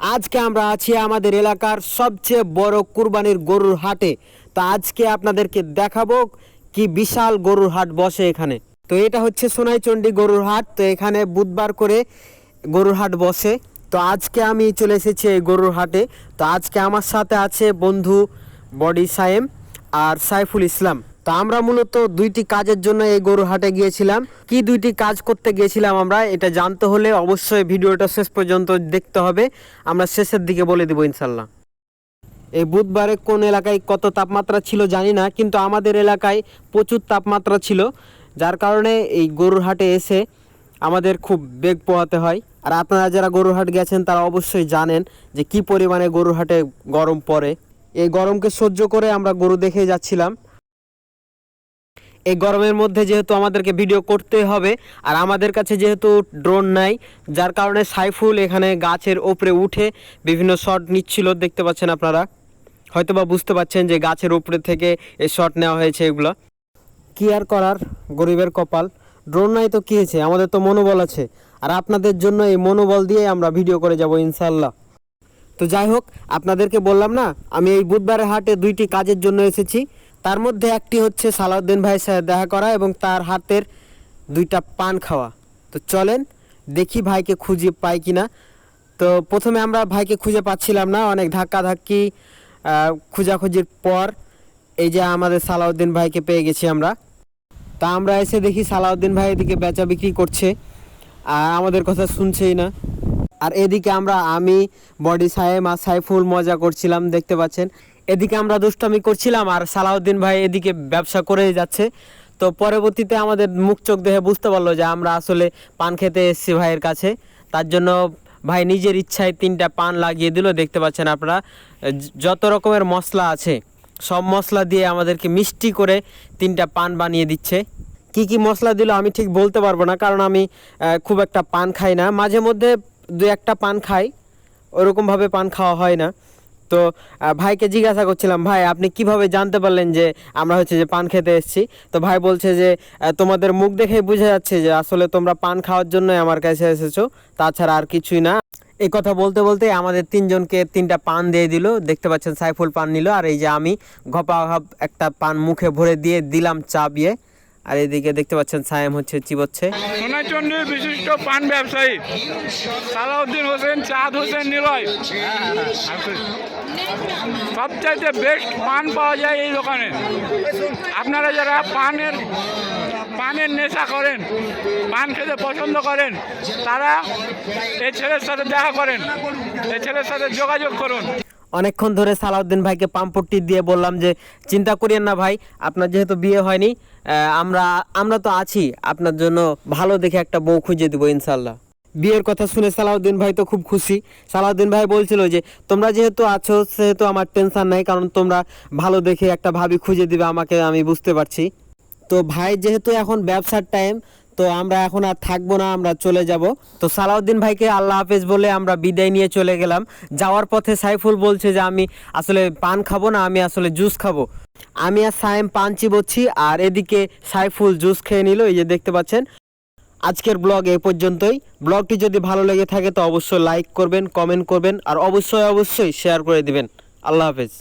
আজকে আমরা আছি আমাদের এলাকার সবচেয়ে বড় কুরবানির গরুর হাটে। তো আজকে আপনাদেরকে দেখাবো কি বিশাল গরুর হাট বসে এখানে। তো এটা হচ্ছে সোনাইচন্ডী গরুর হাট। তো এখানে বুধবার করে গরুর হাট বসে। তো আজকে আমি চলে এসেছি এই গরুর হাটে। তো আজকে আমার সাথে আছে বন্ধু বডি সায়েম আর সাইফুল ইসলাম। তো আমরা মূলত দুইটি কাজের জন্য এই গরু হাটে গিয়েছিলাম। কি দুইটি কাজ করতে গিয়েছিলাম আমরা, এটা জানতে হলে অবশ্যই ভিডিওটা শেষ পর্যন্ত দেখতে হবে। আমরা শেষের দিকে বলে দেবো ইনশাল্লাহ এই বুধবারে কোন এলাকায় কত তাপমাত্রা ছিল জানি না, কিন্তু আমাদের এলাকায় প্রচুর তাপমাত্রা ছিল, যার কারণে এই গরুর হাটে এসে আমাদের খুব বেগ পোহাতে হয়। আর আপনারা যারা গরুর হাট গেছেন, তারা অবশ্যই জানেন যে কি পরিমাণে গরুর হাটে গরম পড়ে। এই গরমকে সহ্য করে আমরা গরু দেখে যাচ্ছিলাম। এই গরমের মধ্যে যেহেতু আমাদেরকে ভিডিও করতে হবে, আর আমাদের কাছে যেহেতু ড্রোন নাই, যার কারণে সাইফুল এখানে গাছের ওপরে উঠে বিভিন্ন শট নিচ্ছিল, দেখতে পাচ্ছেন আপনারা? হয়তোবা বুঝতে পাচ্ছেন যে গাছের উপরে থেকে এই শট নেওয়া হয়েছে এগুলো। কি আর করার, গরিবের কপাল। ড্রোন নাই তো কী হয়েছে? আমাদের তো মনোবল আছে। আর আপনাদের জন্য এই মনোবল দিয়ে আমরা ভিডিও করে যাব ইনশাল্লাহ তো যাই হোক, আপনাদেরকে বললাম না, আমি এই বুধবারের হাটে দুইটি কাজের জন্য এসেছি। তার মধ্যে একটি হচ্ছে সালাউদ্দিন ভাইয়ের সাথে দেখা করা এবং তার হাতের দুইটা পান খাওয়া। তো চলেন দেখি ভাইকে খুঁজে পাই কিনা। তো প্রথমে আমরা ভাইকে খুঁজে পাচ্ছিলাম না, অনেক ধাক্কা ধাক্কি খোঁজাখুঁজির পর এই যে আমাদের সালাউদ্দিন ভাইকে পেয়ে গেছি আমরা। তা আমরা এসে দেখি সালাউদ্দিন ভাই এদিকে বেচা বিক্রি করছে, আর আমাদের কথা শুনছেই না। আর এদিকে আমরা আমি, বডি সাহেব আর সাইফুল মজা করছিলাম, দেখতে পাচ্ছেন। এদিকে আমরা দুষ্টামি করছিলাম আর সালাউদ্দিন ভাই এদিকে ব্যবসা করেই যাচ্ছে। তো পরবর্তীতে আমাদের মুখ চোখ দেখে বুঝতে পারল যে আমরা আসলে পান খেতে এসেছি ভাইয়ের কাছে। তার জন্য ভাই নিজের ইচ্ছায় তিনটা পান লাগিয়ে দিল, দেখতে পাচ্ছেন আপনারা। যত রকমের মশলা আছে, সব মশলা দিয়ে আমাদেরকে মিষ্টি করে তিনটা পান বানিয়ে দিচ্ছে। কি কি মশলা দিল আমি ঠিক বলতে পারব না, কারণ আমি খুব একটা পান খাই না। মাঝে মধ্যে দু একটা পান খাই, ওরকমভাবে পান খাওয়া হয় না। তো ভাইকে জিজ্ঞাসা করছিলাম, ভাই, আপনি কীভাবে জানতে পারলেন যে আমরা হচ্ছে যে পান খেতে এসেছি? তো ভাই বলছে যে তোমাদের মুখ দেখেই বোঝা যাচ্ছে যে আসলে তোমরা পান খাওয়ার জন্যই আমার কাছে এসেছ। তাছাড়া আর কিছুই না। এই কথা বলতে বলতে আমাদের তিনজনকে তিনটা পান দিয়ে দিল। দেখতে পাচ্ছেন সাইফুল পান নিল। আর এই যে আমি ঘপা একটা পান মুখে ভরে দিয়ে দিলাম চা বিয়ে। আর এদিকে দেখতে পাচ্ছেন সায়েম হচ্ছে চিবচ্ছে। সোনাচন্ডীর বিশিষ্ট পান ব্যবসায়ী, সালাউদ্দিন হোসেন, চাঁদ হোসেন নিলয়। সবচাইতে বেস্ট পান পাওয়া যায় এই দোকানে। আপনারা যারা পানের পানের নেশা করেন, পান খেতে পছন্দ করেন, তারা এই ছেলের সাথে দেখা করেন, এই ছেলের সাথে যোগাযোগ করুন। অনেকক্ষণ ধরে সালাউদ্দিন ভাইকে পাম্পট্টি দিয়ে বললাম যে, চিন্তা করিয়েন না ভাই, আপনার যেহেতু বিয়ে হয়নি আমরা আমরা তো আছি। আপনার জন্য ভালো দেখে একটা বউ খুঁজে দিব ইনশাল্লাহ বিয়ের কথা শুনে সালাউদ্দিন ভাই তো খুব খুশি। সালাউদ্দিন ভাই বলছিল যে, তোমরা যেহেতু আছো, সেহেতু আমার টেনশন নাই, কারণ তোমরা ভালো দেখে একটা ভাবি খুঁজে দিবে, আমাকে আমি বুঝতে পারছি। তো ভাই, যেহেতু এখন ব্যবসার টাইম তো আমরা এখন আর থাকব না, আমরা চলে যাব। তো সালাউদ্দিন ভাইকে আল্লাহ হাফেজ বলে আমরা বিদায় নিয়ে চলে গেলাম। যাওয়ার পথে সাইফুল বলছে যে, আমি আসলে পান খাব না, আমি আসলে জুস খাব। আমি আর সায়েম পান চিবোচ্ছি, আর এদিকে সাইফুল জুস খেয়ে নিল, এই যে দেখতে পাচ্ছেন। আজকের ব্লগ এই পর্যন্তই। ব্লগটি যদি ভালো লেগে থাকে তো অবশ্যই লাইক করবেন, কমেন্ট করবেন, আর অবশ্যই অবশ্যই শেয়ার করে দিবেন। আল্লাহ হাফেজ।